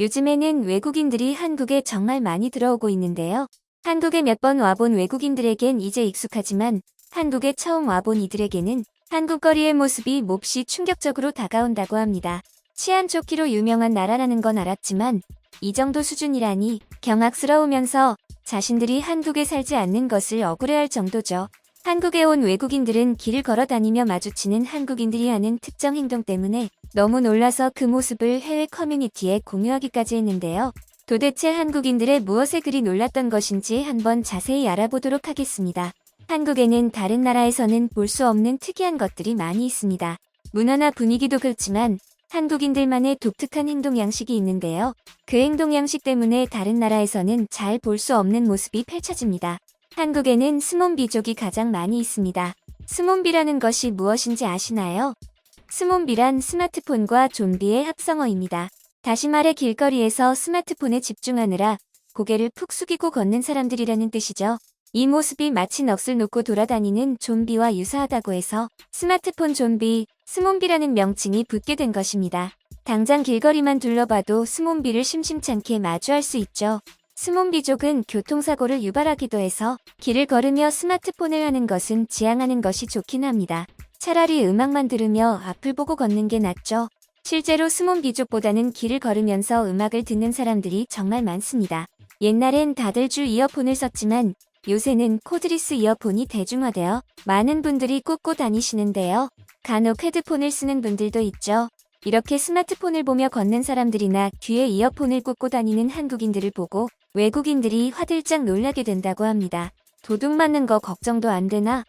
요즘에는 외국인들이 한국에 정말 많이 들어오고 있는데요. 한국에 몇 번 와본 외국인들에겐 이제 익숙하지만 한국에 처음 와본 이들에게는 한국 거리의 모습이 몹시 충격적으로 다가온다고 합니다. 치안 좋기로 유명한 나라라는 건 알았지만 이 정도 수준이라니 경악스러우면서 자신들이 한국에 살지 않는 것을 억울해할 정도죠. 한국에 온 외국인들은 길을 걸어 다니며 마주치는 한국인들이 하는 특정 행동 때문에 너무 놀라서 그 모습을 해외 커뮤니티에 공유하기까지 했는데요. 도대체 한국인들의 무엇에 그리 놀랐던 것인지 한번 자세히 알아보도록 하겠습니다. 한국에는 다른 나라에서는 볼 수 없는 특이한 것들이 많이 있습니다. 문화나 분위기도 그렇지만 한국인들만의 독특한 행동 양식이 있는데요. 그 행동 양식 때문에 다른 나라에서는 잘 볼 수 없는 모습이 펼쳐집니다. 한국에는 스몬비족이 가장 많이 있습니다. 스몬비라는 것이 무엇인지 아시나요? 스몬비란 스마트폰과 좀비의 합성어입니다. 다시 말해 길거리에서 스마트폰에 집중하느라 고개를 푹 숙이고 걷는 사람들이라는 뜻이죠. 이 모습이 마치 넋을 놓고 돌아다니는 좀비와 유사하다고 해서 스마트폰 좀비, 스몬비라는 명칭이 붙게 된 것입니다. 당장 길거리만 둘러봐도 스몬비를 심심찮게 마주할 수 있죠. 스몬비족은 교통사고를 유발하기도 해서 길을 걸으며 스마트폰을 하는 것은 지양하는 것이 좋긴 합니다. 차라리 음악만 들으며 앞을 보고 걷는 게 낫죠. 실제로 스몬비족보다는 길을 걸으면서 음악을 듣는 사람들이 정말 많습니다. 옛날엔 다들 줄 이어폰을 썼지만 요새는 코드리스 이어폰이 대중화되어 많은 분들이 꽂고 다니시는데요. 간혹 헤드폰을 쓰는 분들도 있죠. 이렇게 스마트폰을 보며 걷는 사람들이나 귀에 이어폰을 꽂고 다니는 한국인들을 보고 외국인들이 화들짝 놀라게 된다고 합니다. 도둑 맞는 거 걱정도 안 되나?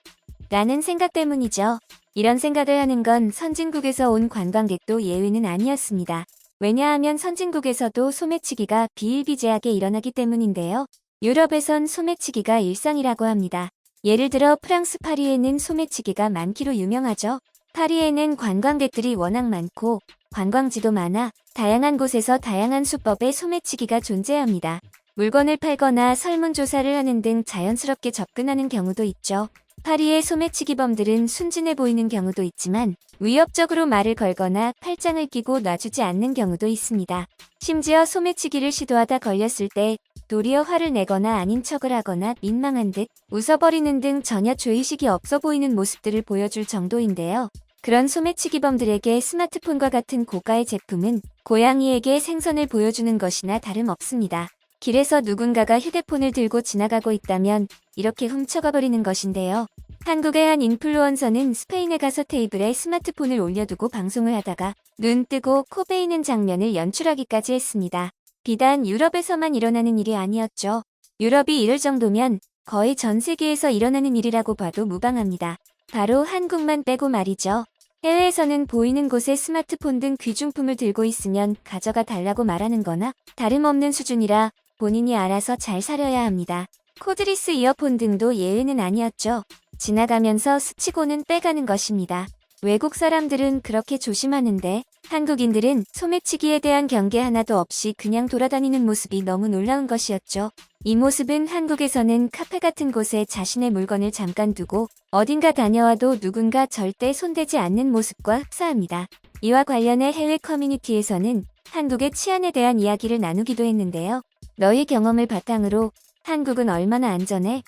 라는 생각 때문이죠. 이런 생각을 하는 건 선진국에서 온 관광객도 예외는 아니었습니다. 왜냐하면 선진국에서도 소매치기가 비일비재하게 일어나기 때문인데요. 유럽에선 소매치기가 일상이라고 합니다. 예를 들어 프랑스 파리에는 소매치기가 많기로 유명하죠. 파리에는 관광객들이 워낙 많고 관광지도 많아 다양한 곳에서 다양한 수법의 소매치기가 존재합니다. 물건을 팔거나 설문조사를 하는 등 자연스럽게 접근하는 경우도 있죠. 파리의 소매치기범들은 순진해 보이는 경우도 있지만 위협적으로 말을 걸거나 팔짱을 끼고 놔주지 않는 경우도 있습니다. 심지어 소매치기를 시도하다 걸렸을 때 도리어 화를 내거나 아닌 척을 하거나 민망한 듯 웃어버리는 등 전혀 죄의식이 없어 보이는 모습들을 보여줄 정도인데요. 그런 소매치기범들에게 스마트폰과 같은 고가의 제품은 고양이에게 생선을 보여주는 것이나 다름없습니다. 길에서 누군가가 휴대폰을 들고 지나가고 있다면 이렇게 훔쳐가 버리는 것인데요. 한국의 한 인플루언서는 스페인에 가서 테이블에 스마트폰을 올려두고 방송을 하다가 눈 뜨고 코 베이는 장면을 연출하기까지 했습니다. 비단 유럽에서만 일어나는 일이 아니었죠. 유럽이 이럴 정도면 거의 전 세계에서 일어나는 일이라고 봐도 무방합니다. 바로 한국만 빼고 말이죠. 해외에서는 보이는 곳에 스마트폰 등 귀중품을 들고 있으면 가져가 달라고 말하는 거나 다름없는 수준이라 본인이 알아서 잘 사려야 합니다. 코드리스 이어폰 등도 예외는 아니었죠. 지나가면서 스치고는 빼가는 것입니다. 외국 사람들은 그렇게 조심하는데 한국인들은 소매치기에 대한 경계 하나도 없이 그냥 돌아다니는 모습이 너무 놀라운 것이었죠. 이 모습은 한국에서는 카페 같은 곳에 자신의 물건을 잠깐 두고 어딘가 다녀와도 누군가 절대 손대지 않는 모습과 흡사합니다. 이와 관련해 해외 커뮤니티에서는 한국의 치안에 대한 이야기를 나누기도 했는데요. 너희 경험을 바탕으로 한국은 얼마나 안전해?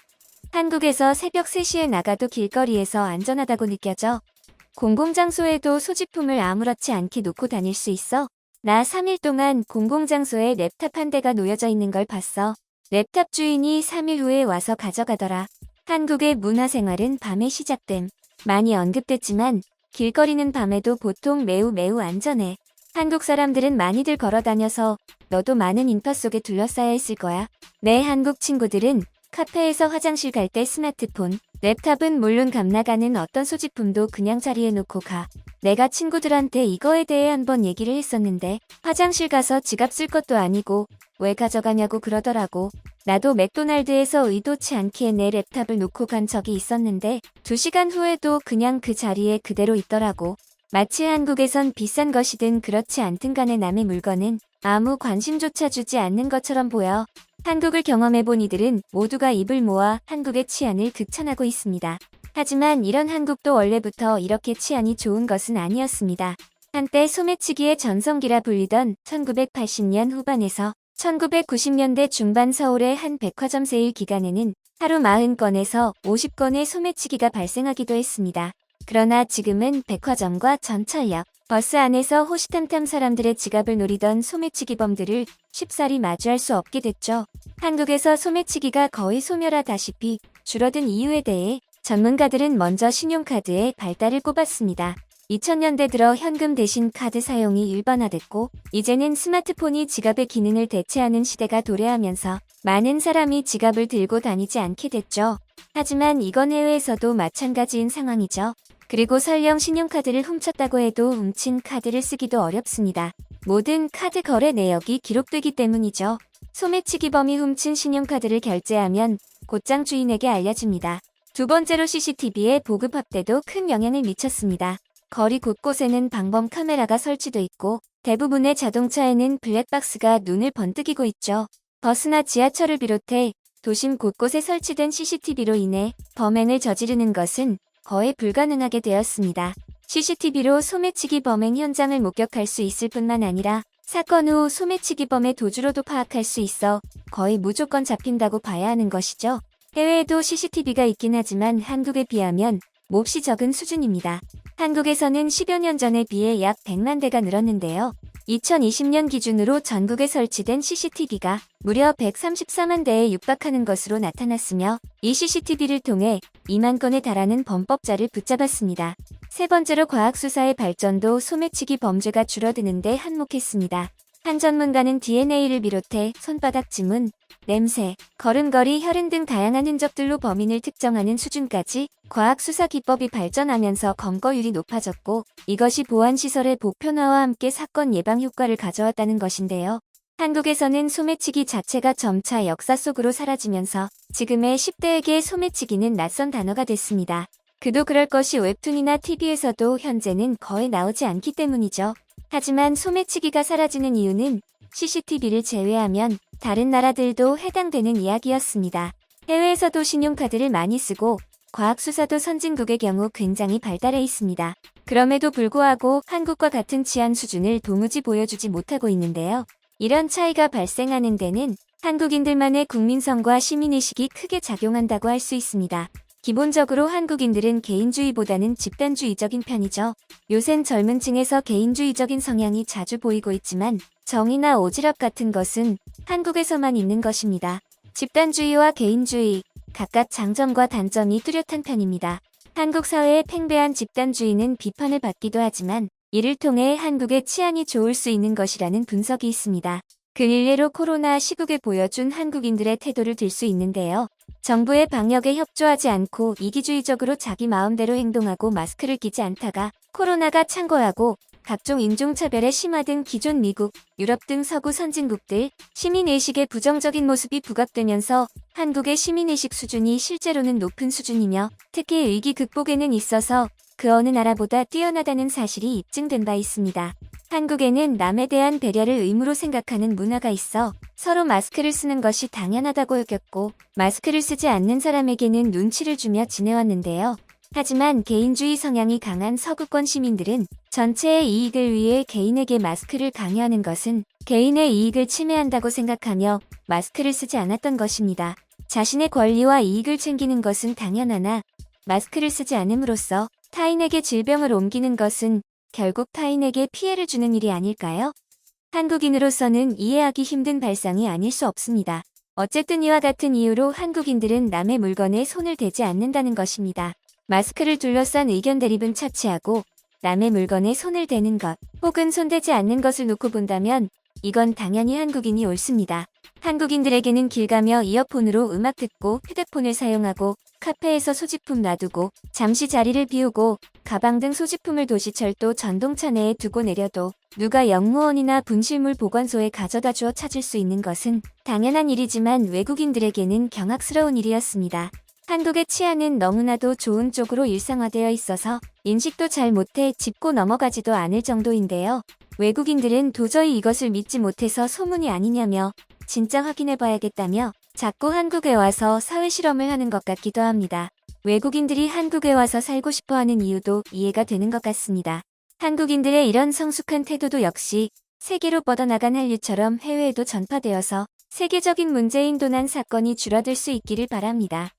한국에서 새벽 3시에 나가도 길거리에서 안전하다고 느껴져. 공공장소에도 소지품을 아무렇지 않게 놓고 다닐 수 있어. 나 3일 동안 공공장소에 랩탑 한 대가 놓여져 있는 걸 봤어. 랩탑 주인이 3일 후에 와서 가져가더라. 한국의 문화생활은 밤에 시작됨. 많이 언급됐지만 길거리는 밤에도 보통 매우 매우 안전해. 한국 사람들은 많이들 걸어 다녀서 너도 많은 인파 속에 둘러싸여 있을 거야. 내 한국 친구들은 카페에서 화장실 갈 때 스마트폰, 랩탑은 물론 감나가는 어떤 소지품도 그냥 자리에 놓고 가. 내가 친구들한테 이거에 대해 한번 얘기를 했었는데 화장실 가서 지갑 쓸 것도 아니고 왜 가져가냐고 그러더라고. 나도 맥도날드에서 의도치 않게 내 랩탑을 놓고 간 적이 있었는데 2시간 후에도 그냥 그 자리에 그대로 있더라고. 마치 한국에선 비싼 것이든 그렇지 않든 간에 남의 물건은 아무 관심조차 주지 않는 것처럼 보여. 한국을 경험해본 이들은 모두가 입을 모아 한국의 치안을 극찬하고 있습니다. 하지만 이런 한국도 원래부터 이렇게 치안이 좋은 것은 아니었습니다. 한때 소매치기의 전성기라 불리던 1980년 후반에서 1990년대 중반 서울의 한 백화점 세일 기간에는 하루 40건에서 50건의 소매치기가 발생하기도 했습니다. 그러나 지금은 백화점과 전철역, 버스 안에서 호시탐탐 사람들의 지갑을 노리던 소매치기범들을 쉽사리 마주할 수 없게 됐죠. 한국에서 소매치기가 거의 소멸하다시피 줄어든 이유에 대해 전문가들은 먼저 신용카드의 발달을 꼽았습니다. 2000년대 들어 현금 대신 카드 사용이 일반화됐고 이제는 스마트폰이 지갑의 기능을 대체하는 시대가 도래하면서 많은 사람이 지갑을 들고 다니지 않게 됐죠. 하지만 이건 해외에서도 마찬가지인 상황이죠. 그리고 설령 신용카드를 훔쳤다고 해도 훔친 카드를 쓰기도 어렵습니다. 모든 카드 거래 내역이 기록되기 때문이죠. 소매치기범이 훔친 신용카드를 결제하면 곧장 주인에게 알려집니다. 두 번째로 CCTV의 보급 확대도 큰 영향을 미쳤습니다. 거리 곳곳에는 방범 카메라가 설치돼 있고 대부분의 자동차에는 블랙박스가 눈을 번뜩이고 있죠. 버스나 지하철을 비롯해 도심 곳곳에 설치된 CCTV로 인해 범행을 저지르는 것은 거의 불가능하게 되었습니다. CCTV로 소매치기 범행 현장을 목격할 수 있을 뿐만 아니라 사건 후 소매치기 범의 도주로도 파악할 수 있어 거의 무조건 잡힌다고 봐야 하는 것이죠. 해외에도 CCTV가 있긴 하지만 한국에 비하면 몹시 적은 수준입니다. 한국에서는 10여 년 전에 비해 약 100만 대가 늘었는데요. 2020년 기준으로 전국에 설치된 CCTV가 무려 134만 대에 육박하는 것으로 나타났으며 이 CCTV를 통해 2만 건에 달하는 범법자를 붙잡았습니다. 세 번째로 과학수사의 발전도 소매치기 범죄가 줄어드는데 한몫했습니다. 한 전문가는 DNA를 비롯해 손바닥 지문, 냄새, 걸음걸이, 혈흔 등 다양한 흔적들로 범인을 특정하는 수준까지 과학 수사 기법이 발전하면서 검거율이 높아졌고 이것이 보안시설의 보편화와 함께 사건 예방 효과를 가져왔다는 것인데요. 한국에서는 소매치기 자체가 점차 역사 속으로 사라지면서 지금의 10대에게 소매치기는 낯선 단어가 됐습니다. 그도 그럴 것이 웹툰이나 TV에서도 현재는 거의 나오지 않기 때문이죠. 하지만 소매치기가 사라지는 이유는 CCTV를 제외하면 다른 나라들도 해당되는 이야기였습니다. 해외에서도 신용카드를 많이 쓰고 과학수사도 선진국의 경우 굉장히 발달해 있습니다. 그럼에도 불구하고 한국과 같은 치안 수준을 도무지 보여주지 못하고 있는데요. 이런 차이가 발생하는 데는 한국인들만의 국민성과 시민의식이 크게 작용한다고 할 수 있습니다. 기본적으로 한국인들은 개인주의보다는 집단주의적인 편이죠. 요샌 젊은 층에서 개인주의적인 성향이 자주 보이고 있지만 정의나 오지랖 같은 것은 한국에서만 있는 것입니다. 집단주의와 개인주의, 각각 장점과 단점이 뚜렷한 편입니다. 한국 사회의 팽배한 집단주의는 비판을 받기도 하지만 이를 통해 한국의 치안이 좋을 수 있는 것이라는 분석이 있습니다. 그 일례로 코로나 시국에 보여준 한국인들의 태도를 들 수 있는데요. 정부의 방역에 협조하지 않고 이기주의적으로 자기 마음대로 행동하고 마스크를 끼지 않다가 코로나가 창궐하고 각종 인종차별에 심화된 기존 미국, 유럽 등 서구 선진국들 시민의식의 부정적인 모습이 부각되면서 한국의 시민의식 수준이 실제로는 높은 수준이며 특히 의기 극복에는 있어서 그 어느 나라보다 뛰어나다는 사실이 입증된 바 있습니다. 한국에는 남에 대한 배려를 의무로 생각하는 문화가 있어 서로 마스크를 쓰는 것이 당연하다고 여겼고 마스크를 쓰지 않는 사람에게는 눈치를 주며 지내왔는데요. 하지만 개인주의 성향이 강한 서구권 시민들은 전체의 이익을 위해 개인에게 마스크를 강요하는 것은 개인의 이익을 침해한다고 생각하며 마스크를 쓰지 않았던 것입니다. 자신의 권리와 이익을 챙기는 것은 당연하나 마스크를 쓰지 않음으로써 타인에게 질병을 옮기는 것은 결국 타인에게 피해를 주는 일이 아닐까요? 한국인으로서는 이해하기 힘든 발상이 아닐 수 없습니다. 어쨌든 이와 같은 이유로 한국인들은 남의 물건에 손을 대지 않는다는 것입니다. 마스크를 둘러싼 의견 대립은 차치하고 남의 물건에 손을 대는 것 혹은 손대지 않는 것을 놓고 본다면 이건 당연히 한국인이 옳습니다. 한국인들에게는 길 가며 이어폰으로 음악 듣고 휴대폰을 사용하고 카페에서 소지품 놔두고 잠시 자리를 비우고 가방 등 소지품을 도시철도 전동차 내에 두고 내려도 누가 영무원이나 분실물 보관소에 가져다 주어 찾을 수 있는 것은 당연한 일이지만 외국인들에게는 경악스러운 일이었습니다. 한국의 치안은 너무나도 좋은 쪽으로 일상화되어 있어서 인식도 잘 못해 짚고 넘어가지도 않을 정도인데요. 외국인들은 도저히 이것을 믿지 못해서 소문이 아니냐며 진짜 확인해 봐야겠다며 자꾸 한국에 와서 사회 실험을 하는 것 같기도 합니다. 외국인들이 한국에 와서 살고 싶어 하는 이유도 이해가 되는 것 같습니다. 한국인들의 이런 성숙한 태도도 역시 세계로 뻗어나간 한류처럼 해외에도 전파되어서 세계적인 문재인 도난 사건이 줄어들 수 있기를 바랍니다.